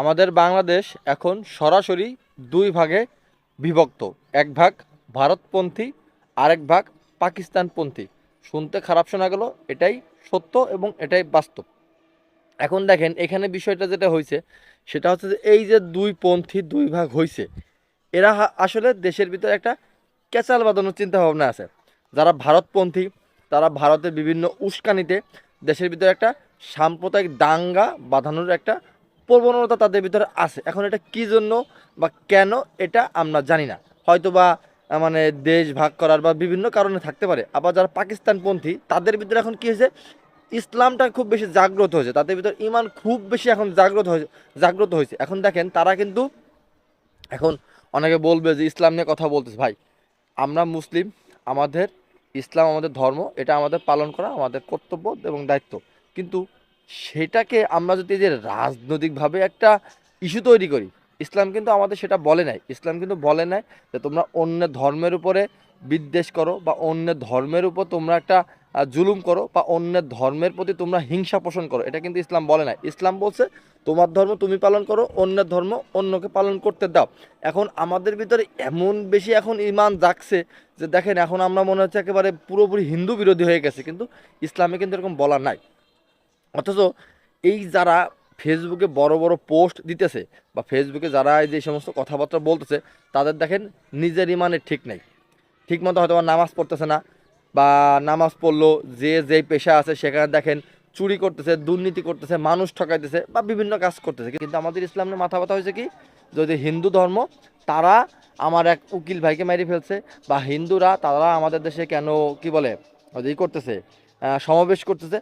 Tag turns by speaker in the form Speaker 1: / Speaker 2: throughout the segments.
Speaker 1: আমাদের বাংলাদেশ এখন সরাসরি দুই ভাগে বিভক্ত। এক ভাগ ভারতপন্থী, আরেক ভাগ পাকিস্তানপন্থী। শুনতে খারাপ শোনা গেল, এটাই সত্য এবং এটাই বাস্তব। এখন দেখেন, এখানে বিষয়টা যেটা হয়েছে, সেটা হচ্ছে যে এই যে দুই পন্থী দুই ভাগ হয়েছে এরা আসলে দেশের ভিতরে একটা ক্যাচাল বাঁধানোর চিন্তাভাবনা আছে। যারা ভারতপন্থী, তারা ভারতের বিভিন্ন উস্কানিতে দেশের ভিতরে একটা সাম্প্রদায়িক দাঙ্গা বাঁধানোর একটা প্রবণতা তাদের ভিতরে আছে। এখন এটা কি জন্য বা কেন এটা আমরা জানি না। হয়তো বা মানে দেশ ভাগ করার বা বিভিন্ন কারণে থাকতে পারে। আবার যারা পাকিস্তানপন্থী, তাদের ভিতরে এখন কি হয়েছে? ইসলামটা খুব বেশি জাগ্রত হয়েছে। তাদের ভিতরে ইমান খুব বেশি এখন জাগ্রত হয়েছে জাগ্রত হয়েছে। এখন দেখেন, তারা কিন্তু, এখন অনেকে বলবে যে ইসলাম নিয়ে কথা বলতেছে। ভাই, আমরা মুসলিম, আমাদের ইসলাম, আমাদের ধর্ম, এটা আমাদের পালন করা, আমাদের কর্তব্য এবং দায়িত্ব। কিন্তু সেটাকে আমরা যদি যে রাজনৈতিকভাবে একটা ইস্যু তৈরি করি, ইসলাম কিন্তু আমাদের সেটা বলে নাই। ইসলাম কিন্তু বলে নাই যে তোমরা অন্য ধর্মের উপরে বিদ্বেষ করো বা অন্য ধর্মের উপর তোমরা একটা জুলুম করো বা অন্য ধর্মের প্রতি তোমরা হিংসা পোষণ করো। এটা কিন্তু ইসলাম বলে নাই। ইসলাম বলছে, তোমার ধর্ম তুমি পালন করো, অন্য ধর্ম অন্যকে পালন করতে দাও। এখন আমাদের ভিতরে এমন বেশি এখন ইমান জাগছে যে দেখেন, এখন আমরা মনে হচ্ছে একেবারে পুরোপুরি হিন্দু বিরোধী হয়ে গেছে, কিন্তু ইসলামে কিন্তু এরকম বলা নাই। অথচ এই যারা ফেসবুকে বড় বড় পোস্ট দিতেছে বা ফেসবুকে যারা যে সমস্ত কথাবার্তা বলতেছে, তাদের দেখেন নিজের ইমানের ঠিক নেই। ঠিক মতো হয়তো নামাজ পড়তেছে না বা নামাজ পড়ল, যে যেই পেশা আছে সেখানে দেখেন চুরি করতেছে, দুর্নীতি করতেছে, মানুষ ঠকাইতেছে বা বিভিন্ন কাজ করতেছে। কিন্তু আমাদের ইসলামের মাথা ব্যথা হয়েছে কি? যদি হিন্দু ধর্ম, তারা আমার এক উকিল ভাইকে মেরে ফেলছে বা হিন্দুরা তারা আমাদের দেশে কেন, কি বলে ওই করতেছে সমাবেশ করতেছে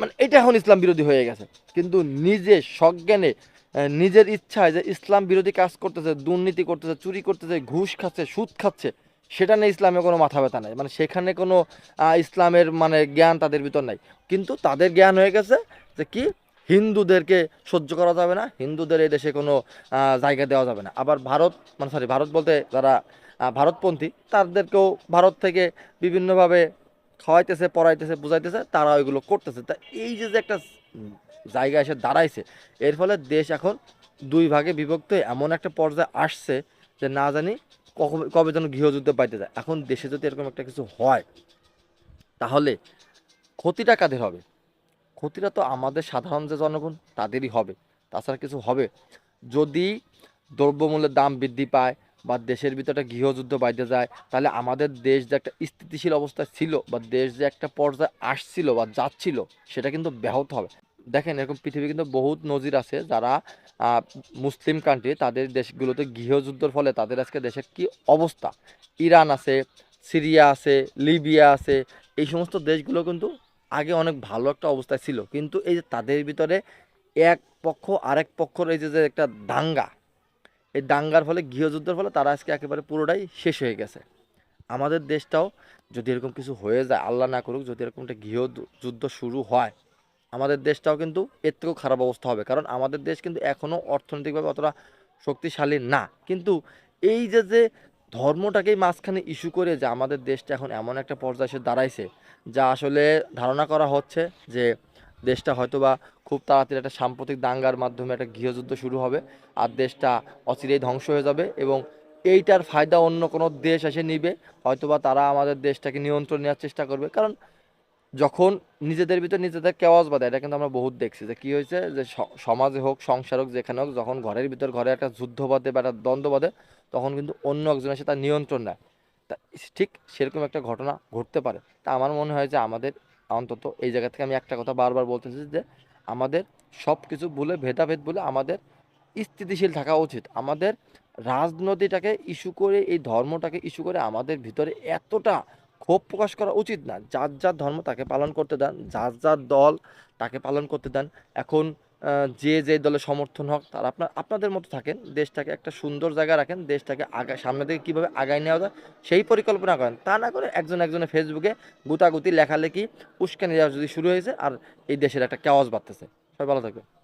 Speaker 1: মানে এটা এখন ইসলাম বিরোধী হয়ে গেছে। কিন্তু নিজে সজ্ঞানে নিজের ইচ্ছায় যে ইসলাম বিরোধী কাজ করতেছে, দুর্নীতি করতেছে, চুরি করতেছে, ঘুষ খাচ্ছে, সুদ খাচ্ছে, সেটা নিয়ে ইসলামে কোনো মাথা ব্যথা নাই। মানে সেখানে কোনো ইসলামের মানে জ্ঞান তাদের ভিতর নাই। কিন্তু তাদের জ্ঞান হয়ে গেছে যে কি? হিন্দুদেরকে সহ্য করা যাবে না, হিন্দুদের এই দেশে কোনো জায়গা দেওয়া যাবে না। আবার ভারত মানে সরি ভারত বলতে যারা ভারতপন্থী, তাদেরকেও ভারত থেকে বিভিন্নভাবে খাওয়াইতেছে, পড়াইতেছে, বুঝাইতেছে, তারা ওইগুলো করতেছে। তা এই যে যে একটা জায়গা এসে দাঁড়াইছে, এর ফলে দেশ এখন দুই ভাগে বিভক্ত এমন একটা পর্যায়ে আসছে যে না জানি কবে কবে যেন গৃহযুদ্ধ পাইতে যায়। এখন দেশে যদি এরকম একটা কিছু হয়, তাহলে ক্ষতিটা কাদের হবে? ক্ষতিটা তো আমাদের সাধারণ যে জনগণ, তাদেরই হবে। তাছাড়া কিছু হবে। যদি দ্রব্যমূল্যের দাম বৃদ্ধি পায় বা দেশের ভিতরে একটা গৃহযুদ্ধ বাইতে যায়, তাহলে আমাদের দেশ যে একটা স্থিতিশীল অবস্থায় ছিল বা দেশ যে একটা পর্যায়ে আসছিল বা যাচ্ছিল, সেটা কিন্তু ব্যাহত হবে। দেখেন, এরকম পৃথিবী কিন্তু বহুত নজির আছে যারা মুসলিম কান্ট্রি তাদের দেশগুলোতে গৃহযুদ্ধের ফলে তাদের আজকে দেশের কি অবস্থা? ইরান আছে, সিরিয়া আছে, লিবিয়া আছে, এই সমস্ত দেশগুলো কিন্তু আগে অনেক ভালো একটা অবস্থায় ছিল। কিন্তু এই যে তাদের ভিতরে এক পক্ষ আরেক পক্ষর এই যে একটা দাঙ্গা এই দাঙ্গার ফলে, গৃহযুদ্ধের ফলে তারা আজকে একেবারে পুরোটাই শেষ হয়ে গেছে। আমাদের দেশটাও যদি এরকম কিছু হয়ে যায়, আল্লাহ না করুক, যদি এরকম একটা গৃহ যুদ্ধ শুরু হয়, আমাদের দেশটাও কিন্তু এর থেকেও খারাপ অবস্থা হবে। কারণ আমাদের দেশ কিন্তু এখনও অর্থনৈতিকভাবে অতটা শক্তিশালী না। কিন্তু এই যে যে ধর্মটাকেই মাঝখানে ইস্যু করে যে আমাদের দেশটা এখন এমন একটা পর্যায়ে এসে দাঁড়াইছে, যা আসলে ধারণা করা হচ্ছে যে দেশটা হয়তোবা খুব তাড়াতাড়ি একটা সাম্প্রতিক দাঙ্গার মাধ্যমে একটা গৃহযুদ্ধ শুরু হবে আর দেশটা অচিরেই ধ্বংস হয়ে যাবে এবং এইটার ফায়দা অন্য কোনো দেশ এসে নিবে, হয়তোবা তারা আমাদের দেশটাকে নিয়ন্ত্রণ নেওয়ার চেষ্টা করবে। কারণ যখন নিজেদের ভিতর নিজেদের কেওয়াজ বাঁধে, এটা কিন্তু আমরা বহুত দেখছি যে কি হয়েছে যে সমাজে হোক, সংসার হোক, যেখানে হোক, যখন ঘরের ভিতর ঘরে একটা যুদ্ধ বাঁধে বা একটা দ্বন্দ্ব বাঁধে, তখন কিন্তু অন্য একজন এসে তার নিয়ন্ত্রণ নেয়। তা, ঠিক সেরকম একটা ঘটনা ঘটতে পারে। তা আমার মনে হয় যে আমাদের অন্তত এই জায়গা থেকে আমি একটা কথা বারবার বলতেছি যে আমাদের সব কিছু বলে ভেদাভেদ বলে আমাদের স্থিতিশীল থাকা উচিত। আমাদের রাজনীতিটাকে ইস্যু করে, এই ধর্মটাকে ইস্যু করে আমাদের ভিতরে এতটা ক্ষোভ প্রকাশ করা উচিত না। যার যার ধর্ম তাকে পালন করতে দেন, যার যার দল তাকে পালন করতে দেন। এখন যে যে দলে সমর্থন হোক, তার আপনার, আপনাদের মতো থাকেন, দেশটাকে একটা সুন্দর জায়গা রাখেন, দেশটাকে আগা সামনে থেকে কীভাবে আগায় নেওয়া যায়, সেই পরিকল্পনা করেন। তা না করে একজন একজনের ফেসবুকে গুতাগুতি, লেখালেখি, উস্কানি দেওয়া যদি শুরু হয়েছে, আর এই দেশের একটা কেওয়াজ বাড়তেছে। সবাই ভালো থাকবে